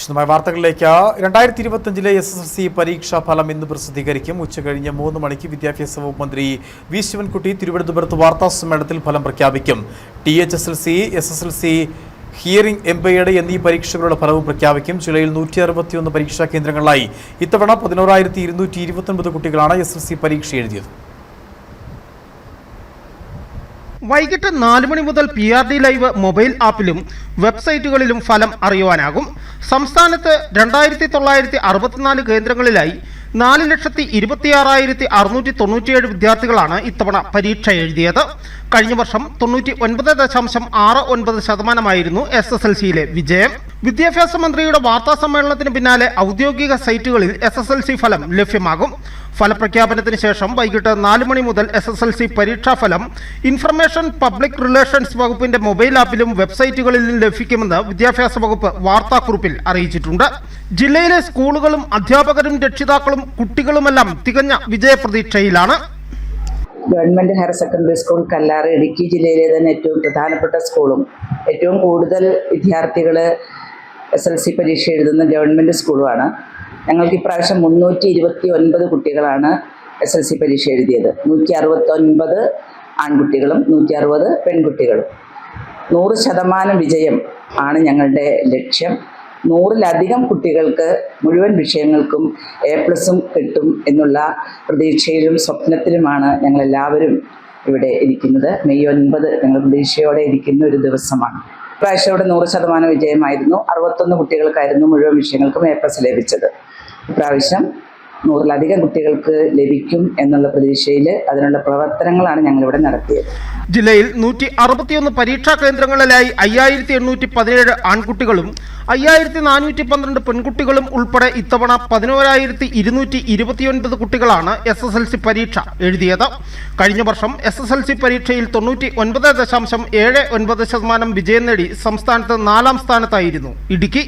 വിശദമായ വാർത്തകളിലേക്ക്. രണ്ടായിരത്തി ഇരുപത്തഞ്ചിലെ എസ് എസ് എൽ സി പരീക്ഷാ ഫലം ഇന്ന് പ്രസിദ്ധീകരിക്കും. ഉച്ചകഴിഞ്ഞ് മൂന്ന് മണിക്ക് വിദ്യാഭ്യാസ വകുപ്പ് മന്ത്രി വി ശിവൻകുട്ടി തിരുവനന്തപുരത്ത് വാർത്താ സമ്മേളനത്തിൽ ഫലം പ്രഖ്യാപിക്കും. T H S L C S S L C hearing impaired എന്നീ പരീക്ഷകളുടെ ഫലവും പ്രഖ്യാപിക്കും. ജില്ലയിൽ നൂറ്റി അറുപത്തിയൊന്ന് പരീക്ഷാ കേന്ദ്രങ്ങളിലായി. ഇത്തവണ പതിനോറായിരത്തി ഇരുന്നൂറ്റി ഇരുപത്തൊൻപത് കുട്ടികളാണ് എസ് എൽ സി പരീക്ഷ എഴുതിയത്. വൈകിട്ട് നാല് മണി മുതൽ P R D live mobile ആപ്പിലും വെബ്സൈറ്റുകളിലും ഫലം അറിയുവാനാകും. സംസ്ഥാനത്ത് രണ്ടായിരത്തി തൊള്ളായിരത്തി അറുപത്തിനാല് കേന്ദ്രങ്ങളിലായി നാല് ലക്ഷത്തി ഇരുപത്തിയാറായിരത്തി അറുന്നൂറ്റി തൊണ്ണൂറ്റിയേഴ് വിദ്യാർത്ഥികളാണ് ഇത്തവണ പരീക്ഷ എഴുതിയത്. കഴിഞ്ഞ വർഷം തൊണ്ണൂറ്റി ഒൻപത് ദശാംശം ആറ് ഒൻപത് ശതമാനമായിരുന്നു എസ് എസ് എൽ സിയിലെ വിജയം. വിദ്യാഭ്യാസ മന്ത്രിയുടെ വാർത്താ സമ്മേളനത്തിന് പിന്നാലെ ഔദ്യോഗിക സൈറ്റുകളിൽ എസ് എസ് എൽ സി ഫലം ലഭ്യമാകും. ഫലപ്രഖ്യാപനത്തിന് ശേഷം വൈകിട്ട് നാല് മണി മുതൽ എസ് എസ് എൽ സി പരീക്ഷാഫലം ഇൻഫർമേഷൻ പബ്ലിക് റിലേഷൻസ് വകുപ്പിന്റെ മൊബൈൽ ആപ്പിലും വെബ്സൈറ്റുകളിലും ലഭിക്കുമെന്ന് വിദ്യാഭ്യാസ വകുപ്പ് വാർത്താക്കുറിപ്പിൽ അറിയിച്ചിട്ടുണ്ട്. ജില്ലയിലെ സ്കൂളുകളും അധ്യാപകരും രക്ഷിതാക്കളും കുട്ടികളുമെല്ലാം തികഞ്ഞ വിജയപ്രതീക്ഷയിലാണ്. Government higher secondary school Kallar Idukki ജില്ലയിലെ തന്നെ ഏറ്റവും പ്രധാനപ്പെട്ട സ്കൂളും. ഏറ്റവും കൂടുതൽ വിദ്യാർത്ഥികൾ എസ് എൽ സി പരീക്ഷ എഴുതുന്ന ഗവൺമെന്റ് സ്കൂളുമാണ്. ഞങ്ങൾക്ക് ഇപ്രാവശ്യം മുന്നൂറ്റി ഇരുപത്തി ഒൻപത് കുട്ടികളാണ് എസ് എൽ സി പരീക്ഷ എഴുതിയത്. നൂറ്റി അറുപത്തൊൻപത് ആൺകുട്ടികളും നൂറ്റി അറുപത് പെൺകുട്ടികളും. നൂറ് ശതമാനം വിജയം ആണ് ഞങ്ങളുടെ ലക്ഷ്യം. നൂറിലധികം കുട്ടികൾക്ക് മുഴുവൻ വിഷയങ്ങൾക്കും എ പ്ലസും കിട്ടും എന്നുള്ള പ്രതീക്ഷയിലും സ്വപ്നത്തിലുമാണ് ഞങ്ങളെല്ലാവരും ഇവിടെ ഇരിക്കുന്നത്. മെയ് ഒൻപത് ഞങ്ങൾ പ്രതീക്ഷയോടെ ഇരിക്കുന്ന ഒരു ദിവസമാണ്. ഇപ്രാവശ്യം ഇവിടെ നൂറ് ശതമാനം വിജയമായിരുന്നു. അറുപത്തൊന്ന് കുട്ടികൾക്കായിരുന്നു മുഴുവൻ വിഷയങ്ങൾക്കും എ പ്ലസ് ലഭിച്ചത്. ഇപ്രാവശ്യം നൂറിലധികം കുട്ടികൾക്ക് ലഭിക്കും എന്നുള്ള പ്രതീക്ഷയിൽ അതിനുള്ള പ്രവർത്തനങ്ങളാണ് ഞങ്ങൾ ഇവിടെ നടത്തിയത്. ജില്ലയിൽ നൂറ്റി അറുപത്തിയൊന്ന് പരീക്ഷാ കേന്ദ്രങ്ങളിലായി അയ്യായിരത്തി എണ്ണൂറ്റി പതിനേഴ് ആൺകുട്ടികളും അയ്യായിരത്തി നാനൂറ്റി പന്ത്രണ്ട് പെൺകുട്ടികളും ഉൾപ്പെടെ ഇത്തവണ പതിനോരായിരത്തി ഇരുന്നൂറ്റി ഇരുപത്തിയൊൻപത് കുട്ടികളാണ് എസ് എസ് എൽ സി പരീക്ഷ എഴുതിയത്. കഴിഞ്ഞ വർഷം എസ് എസ് എൽ സി പരീക്ഷയിൽ തൊണ്ണൂറ്റി ഒൻപത് ദശാംശം ഏഴ് ഒൻപത് ശതമാനം വിജയം നേടി സംസ്ഥാനത്ത് നാലാം സ്ഥാനത്തായിരുന്നു. ഇടുക്കി